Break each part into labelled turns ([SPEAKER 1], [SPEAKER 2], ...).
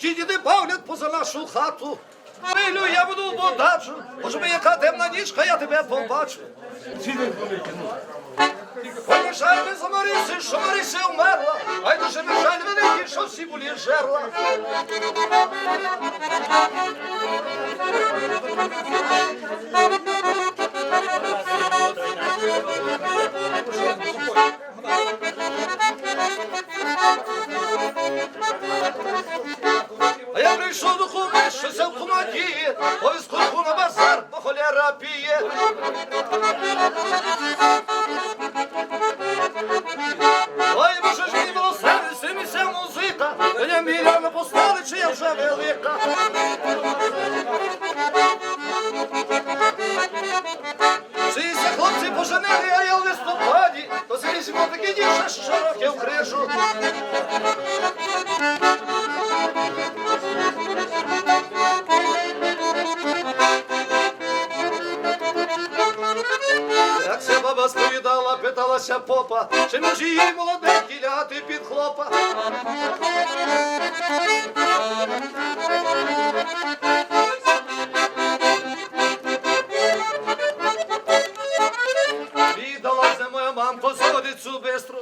[SPEAKER 1] Діди бавлять поза нашу хату. Милю, я буду в бодачу, може би яка темна нічка, я тебе побачу. Ой, не жаль не за Маріси, що Марися вмерла, ай дуже не жаль великий, що всі були жерла. я прийшов до хуми, щось в куматі, повізку на базар, бо холера піє. Років крижу. Як ця баба сповідала, питалася попа, чи може їй молоденький лягати під хлопа. Віддалася моя мамко згодицю бистру,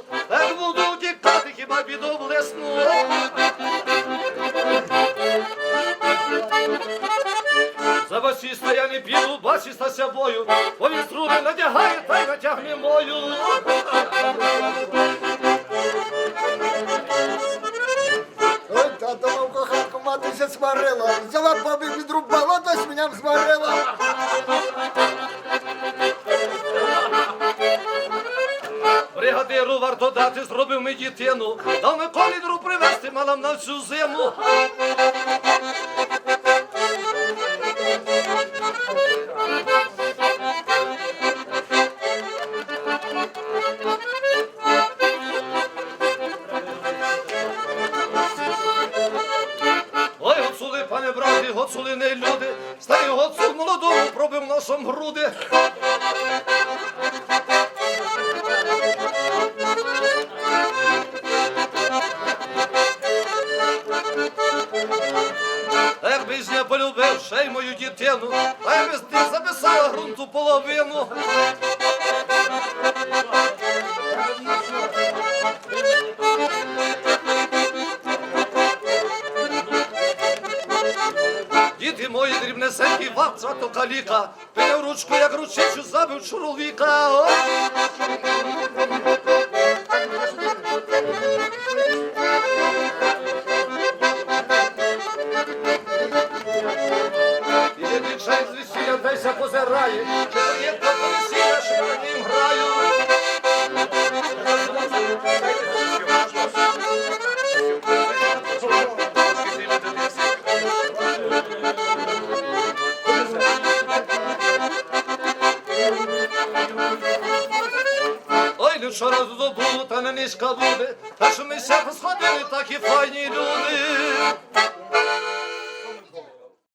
[SPEAKER 1] За басіста я не піду, басіста сябою, бо він струни надягає та й натягне мою.
[SPEAKER 2] Ой, та думав, коханку матуся сварила. Взяла бабі відрубала, та свиням зварила.
[SPEAKER 1] Бригадиру варто дати, зробив ми дітину, дав ми колідру привезти, мала на всю зиму. Браті, гоцули не люди, старий гоцул молодому пробив носом груди. Ех, би ж я полюбив ще й мою дітину, а я тих записала грунту половину. Мої дрібнесенькі, вавця то каліка, пиляв ручку, як ручищу, забив чоловіка. О! І дівчай з весілля дайся позирає, чи то Ой, ну вчора додобу, та не мішка буде, та що ми ся посходили, і файні люди.